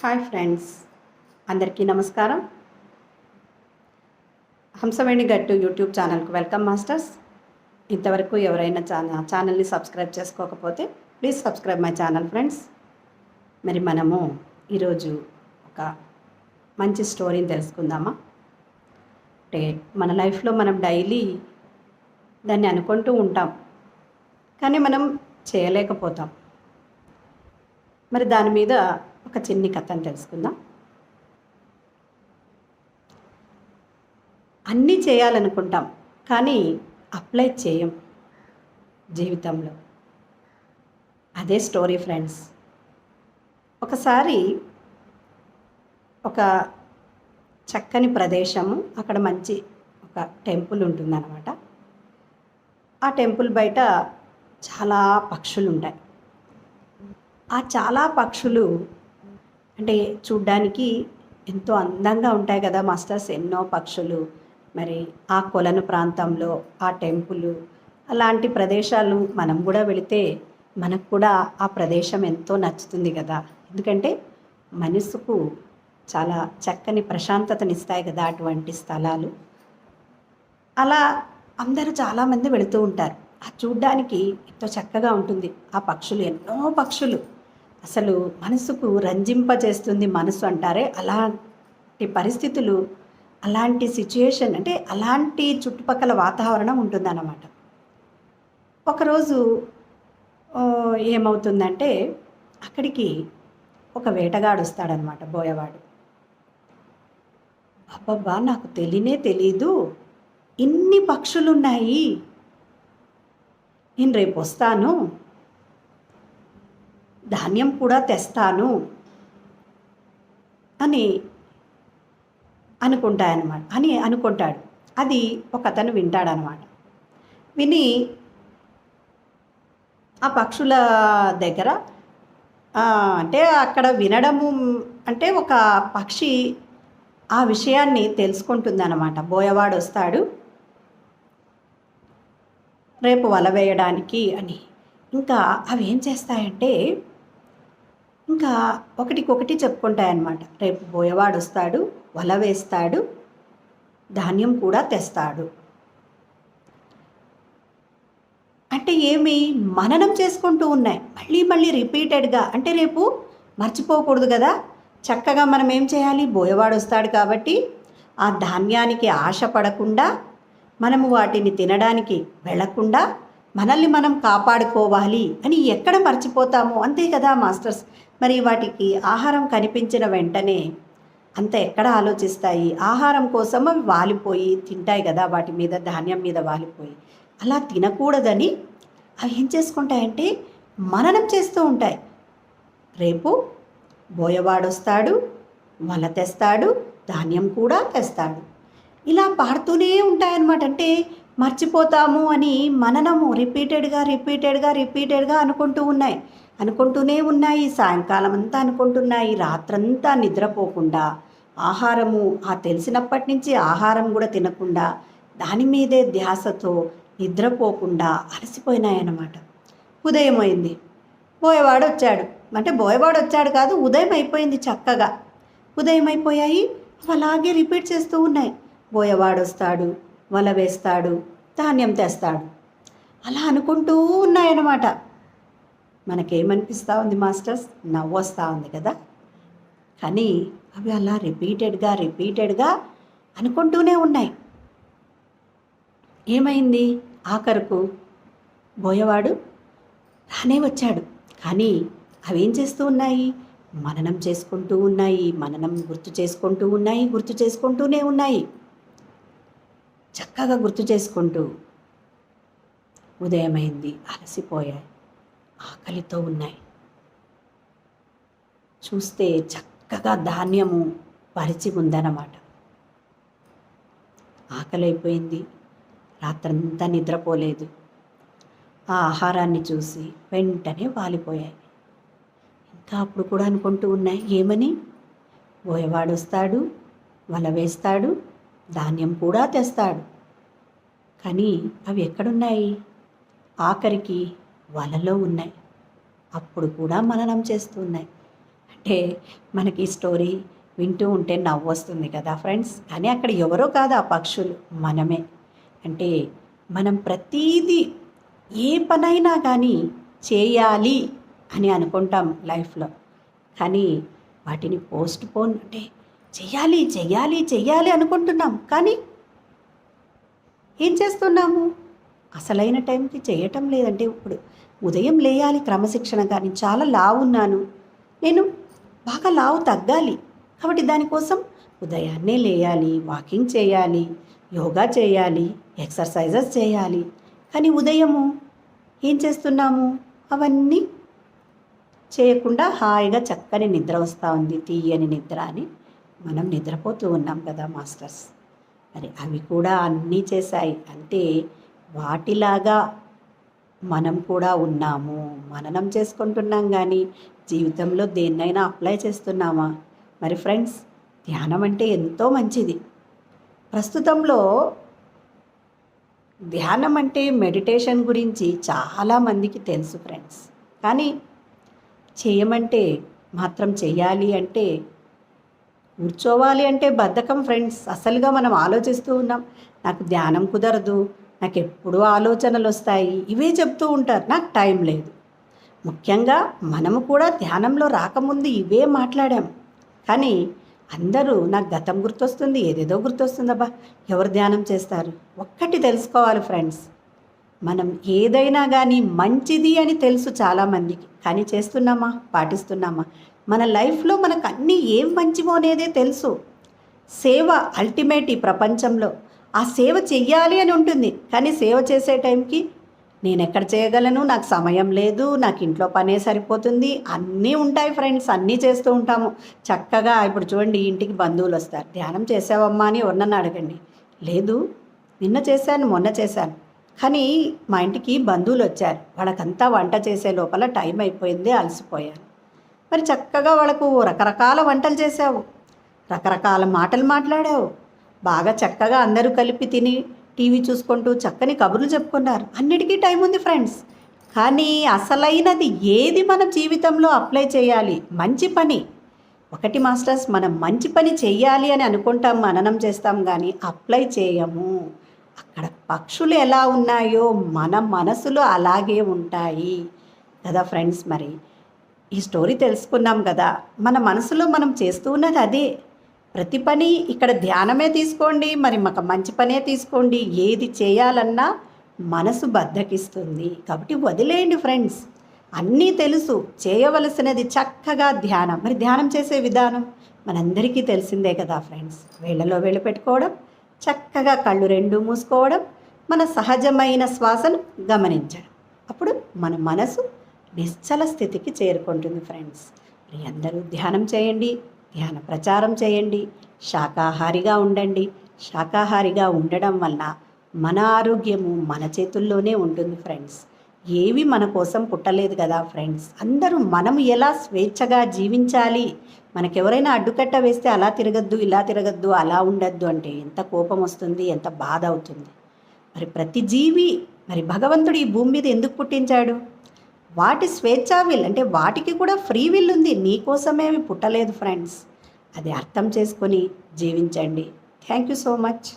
Hi friends అందరికీ నమస్కారం. హంసవేణి గట్టు యూట్యూబ్ ఛానల్కు వెల్కమ్ మాస్టర్స్. ఇంతవరకు ఎవరైనా ఛానల్ ఛానల్ని సబ్స్క్రైబ్ చేసుకోకపోతే please subscribe my channel friends. మరి మనము ఈరోజు ఒక మంచి స్టోరీని తెలుసుకుందామా? అంటే మన లైఫ్లో మనం డైలీ దాన్ని అనుకుంటూ ఉంటాం కానీ మనం చేయలేకపోతాం. మరి దాని మీద ఒక చిన్ని కథను తెలుసుకుందాం. అన్నీ చేయాలనుకుంటాం కానీ అప్లై చేయం జీవితంలో. అదే స్టోరీ ఫ్రెండ్స్. ఒకసారి ఒక చక్కని ప్రదేశము అక్కడ మంచి ఒక టెంపుల్ ఉంటుందన్నమాట. ఆ టెంపుల్ బయట చాలా పక్షులు ఉంటాయి ఆ చాలా పక్షులు అంటే చూడ్డానికి ఎంతో అందంగా ఉంటాయి కదా మాస్టర్స్ ఎన్నో పక్షులు. మరి ఆ కొలను ప్రాంతంలో ఆ టెంపుల్ అలాంటి ప్రదేశాలు మనం కూడా వెళితే మనకు కూడా ఆ ప్రదేశం ఎంతో నచ్చుతుంది కదా. ఎందుకంటే మనసుకు చాలా చక్కని ప్రశాంతతనిస్తాయి కదా అటువంటి స్థలాలు. అలా అందరూ చాలామంది వెళుతూ ఉంటారు. ఆ చూడ్డానికి ఎంతో చక్కగా ఉంటుంది. ఆ పక్షులు ఎన్నో పక్షులు. అసలు మనసుకు రంజింపజేస్తుంది మనసు అంటారే? అలాంటి పరిస్థితులు అలాంటి సిచ్యుయేషన్ అంటే అలాంటి చుట్టుపక్కల వాతావరణం ఉంటుందన్నమాట. ఒకరోజు ఏమవుతుందంటే అక్కడికి ఒక వేటగాడు వస్తాడనమాట బోయవాడు. అబ్బబ్బా నాకు తెలియనే తెలీదు. ఇన్ని పక్షులున్నాయి. నేను రేపు వస్తాను ధాన్యం కూడా తెస్తాను అని అనుకుంటాయన్నమాట. అని అనుకుంటాడు. అది ఒక అతను వింటాడనమాట విని ఆ పక్షుల దగ్గర అంటే అక్కడ వినడము అంటే ఒక పక్షి ఆ విషయాన్ని తెలుసుకుంటుందన్నమాట. బోయవాడు వస్తాడు రేపు వల వేయడానికి అని. ఇంకా అవి ఏం చేస్తాయంటే ఇంకా ఒకటికొకటి చెప్పుకుంటాయన్నమాట. రేపు పోయేవాడు వస్తాడు వల వేస్తాడు ధాన్యం కూడా తెస్తాడు. అంటే ఏమి? మననం చేసుకుంటూ ఉన్నాయి. మళ్ళీ మళ్ళీ రిపీటెడ్గా. అంటే రేపు మర్చిపోకూడదు కదా. చక్కగా మనం ఏం చేయాలి? బోయవాడు వస్తాడు కాబట్టి ఆ ధాన్యానికి ఆశ పడకుండా మనము వాటిని తినడానికి వెళ్ళకుండా మనల్ని మనం కాపాడుకోవాలి అని ఎక్కడ మర్చిపోతామో? అంతే కదా మాస్టర్స్. మరి వాటికి ఆహారం కనిపించిన వెంటనే అంత ఎక్కడ ఆలోచిస్తాయి? ఆహారం కోసం అవి వాలిపోయి తింటాయి కదా వాటి మీద ధాన్యం మీద వాలిపోయి. అలా తినకూడదని అవి ఏం చేసుకుంటాయంటే మననం చేస్తూ ఉంటాయి. రేపు బోయవాడొస్తాడు వల తెస్తాడు ధాన్యం కూడా తెస్తాడు. ఇలా పాడుతూనే ఉంటాయన్నమాట. అంటే మర్చిపోతాము అని మననము రిపీటెడ్గా రిపీటెడ్గా రిపీటెడ్గా అనుకుంటూ ఉన్నాయి. అనుకుంటూనే ఉన్నాయి సాయంకాలం అంతా అనుకుంటున్నాయి రాత్రంతా నిద్రపోకుండా ఆహారము ఆ తెలిసినప్పటి నుంచి ఆహారం కూడా తినకుండా దాని మీదే ధ్యాసతో నిద్రపోకుండా అలసిపోయినాయన్నమాట. ఉదయం అయింది బోయవాడు వచ్చాడు అంటే బోయవాడు వచ్చాడు కాదు ఉదయం అయిపోయింది చక్కగా. ఉదయం అయిపోయాయి అలాగే రిపీట్ చేస్తూ ఉన్నాయి. బోయవాడు వస్తాడు వల వేస్తాడు ధాన్యం తెస్తాడు. అలా అనుకుంటూ ఉన్నాయన్నమాట. మనకేమనిపిస్తూ ఉంది మాస్టర్స్? నవ్వు వస్తూ ఉంది కదా? కానీ అవి అలా రిపీటెడ్గా రిపీటెడ్గా అనుకుంటూనే ఉన్నాయి. ఏమైంది? ఆఖరుకు బోయవాడు రానే వచ్చాడు. కానీ అవేం చేస్తూ ఉన్నాయి? మననం చేసుకుంటూ ఉన్నాయి మననం గుర్తు చేసుకుంటూ ఉన్నాయి గుర్తు చేసుకుంటూనే ఉన్నాయి. చక్కగా గుర్తు చేసుకుంటూ ఉదయమైంది అలసిపోయాయి. ఆకలితో ఉన్నాయి. చూస్తే చక్కగా ధాన్యము పరిచి ఉందన్నమాట. ఆకలైపోయింది. రాత్రంతా నిద్రపోలేదు. ఆ ఆహారాన్ని చూసి వెంటనే వాలిపోయాయి. ఇంకా అప్పుడు కూడా అనుకుంటూ ఉన్నాయి ఏమని? బోయవాడు వస్తాడు వల వేస్తాడు ధాన్యం కూడా తెస్తాడు. కానీ అవి ఎక్కడున్నాయి? ఆఖరికి వలలో ఉన్నాయి. అప్పుడు కూడా మననం చేస్తున్నాయి అంటే అంటే మనకి ఈ స్టోరీ వింటూ ఉంటే నవ్వు వస్తుంది కదా ఫ్రెండ్స్. కానీ అక్కడ ఎవరో కాదు ఆ పక్షులు. మనమే. అంటే మనం ప్రతీదీ ఏ పనైనా కానీ చేయాలి అని అనుకుంటాం లైఫ్లో. కానీ వాటిని పోస్ట్ పోన్ అంటే చెయ్యాలి చెయ్యాలి చెయ్యాలి అనుకుంటున్నాం. కానీ ఏం చేస్తున్నాము? అసలైన టైంకి చేయటం లేదంటే ఇప్పుడు ఉదయం లేయాలి క్రమశిక్షణ కానీ చాలా లావు ఉన్నాను నేను బాగా లావు తగ్గాలి. కాబట్టి దానికోసం ఉదయాన్నే లేయాలి వాకింగ్ చేయాలి యోగా చేయాలి ఎక్సర్సైజెస్ చేయాలి. కానీ ఉదయము ఏం చేస్తున్నాము? అవన్నీ చేయకుండా హాయిగా చక్కని నిద్ర వస్తూ ఉంది. తీయని నిద్ర అని మనం నిద్రపోతూ ఉన్నాం కదా మాస్టర్స్. మరి అవి కూడా అన్నీ చేశాయి. అంటే వాటిలాగా మనం కూడా ఉన్నాము. మననం చేసుకుంటున్నాం కానీ జీవితంలో దేన్నైనా అప్లై చేస్తున్నామా? మరి ఫ్రెండ్స్ ధ్యానం అంటే ఎంతో మంచిది. ప్రస్తుతంలో ధ్యానం అంటే మెడిటేషన్ గురించి చాలామందికి తెలుసు ఫ్రెండ్స్. కానీ చేయమంటే మాత్రం చేయాలి అంటే కూర్చోవాలి అంటే బద్ధకం ఫ్రెండ్స్. అసలుగా మనం ఆలోచిస్తూ ఉన్నాం. నాకు ధ్యానం కుదరదు. నాకు ఎప్పుడూ ఆలోచనలు వస్తాయి ఇవే చెప్తూ ఉంటారు. నాకు టైం లేదు. ముఖ్యంగా మనము కూడా ధ్యానంలో రాకముందు ఇవే మాట్లాడాం. కానీ అందరూ నాకు గతం గుర్తొస్తుంది ఏదేదో గుర్తొస్తుందబ్బా. ఎవరు ధ్యానం చేస్తారు? ఒక్కటి తెలుసుకోవాలి ఫ్రెండ్స్. మనం ఏదైనా కానీ మంచిది అని తెలుసు చాలామందికి. కానీ చేస్తున్నామా? పాటిస్తున్నామా? మన లైఫ్లో మనకు అన్నీ ఏం మంచివో అనేదే తెలుసు. సేవ అల్టిమేట్ ఈ ప్రపంచంలో. ఆ సేవ చెయ్యాలి అని ఉంటుంది. కానీ సేవ చేసే టైంకి నేను ఎక్కడ చేయగలను? నాకు సమయం లేదు. నాకు ఇంట్లో పనే సరిపోతుంది. అన్నీ ఉంటాయి ఫ్రెండ్స్. అన్నీ చేస్తూ ఉంటాము. చక్కగా ఇప్పుడు చూడండి ఇంటికి బంధువులు వస్తారు. ధ్యానం చేసావమ్మా అని ఎవరినన్ను అడగండి. లేదు. నిన్న చేశాను మొన్న చేశాను. కానీ మా ఇంటికి బంధువులు వచ్చారు. వాళ్ళకంతా వంట చేసే లోపల టైం అయిపోయింది అలసిపోయాను మరి చక్కగా వాళ్ళకు రకరకాల వంటలు చేసావు రకరకాల మాటలు మాట్లాడావు. బాగా చక్కగా అందరూ కలిపి తిని టీవీ చూసుకుంటూ చక్కని కబుర్లు చెప్పుకున్నారు. అన్నిటికీ టైం ఉంది ఫ్రెండ్స్. కానీ అసలైనది ఏది మన జీవితంలో అప్లై చేయాలి? మంచి పని. ఒకటి మాస్టర్స్ మనం మంచి పని చెయ్యాలి అని అనుకుంటాం మననం చేస్తాం కానీ అప్లై చేయము. అక్కడ పక్షులు ఎలా ఉన్నాయో మన మనసులు అలాగే ఉంటాయి. కదా ఫ్రెండ్స్ మరి? ఈ స్టోరీ తెలుసుకున్నాం కదా? మన మనసులో మనం చేస్తూ ఉన్నది అదే. ప్రతి పని ఇక్కడ ధ్యానమే తీసుకోండి మరి మాకు మంచి పనే తీసుకోండి ఏది చేయాలన్నా మనసు బద్దకిస్తుంది. కాబట్టి వదిలేయండి ఫ్రెండ్స్. అన్నీ తెలుసు. చేయవలసినది చక్కగా ధ్యానం. మరి ధ్యానం చేసే విధానం మనందరికీ తెలిసిందే కదా ఫ్రెండ్స్. వేళ్ళలో వేళ్ళు పెట్టుకోవడం చక్కగా కళ్ళు రెండు మూసుకోవడం మన సహజమైన శ్వాసను గమనించడం. అప్పుడు మన మనసు నిశ్చల స్థితికి చేరుకుంటుంది ఫ్రెండ్స్. మరి అందరూ ధ్యానం చేయండి. ధ్యాన ప్రచారం చేయండి. శాకాహారిగా ఉండండి. శాకాహారిగా ఉండడం వలన మన ఆరోగ్యము మన చేతుల్లోనే ఉంటుంది ఫ్రెండ్స్. ఏవి మన కోసం పుట్టలేదు కదా ఫ్రెండ్స్. అందరూ మనం ఎలా స్వేచ్ఛగా జీవించాలి? మనకెవరైనా అడ్డుకట్ట వేస్తే అలా తిరగద్దు ఇలా తిరగద్దు అలా ఉండద్దు అంటే ఎంత కోపం వస్తుంది ఎంత బాధ అవుతుంది. మరి ప్రతి జీవి మరి భగవంతుడు ఈ భూమి మీద ఎందుకు పుట్టించాడు? వాటి స్వేచ్ఛా విల్ అంటే వాటికి కూడా ఫ్రీ విల్ ఉంది. నీకోసమేమి పుట్టలేదు ఫ్రెండ్స్. అది అర్థం చేసుకొని జీవించండి. Thank you so much.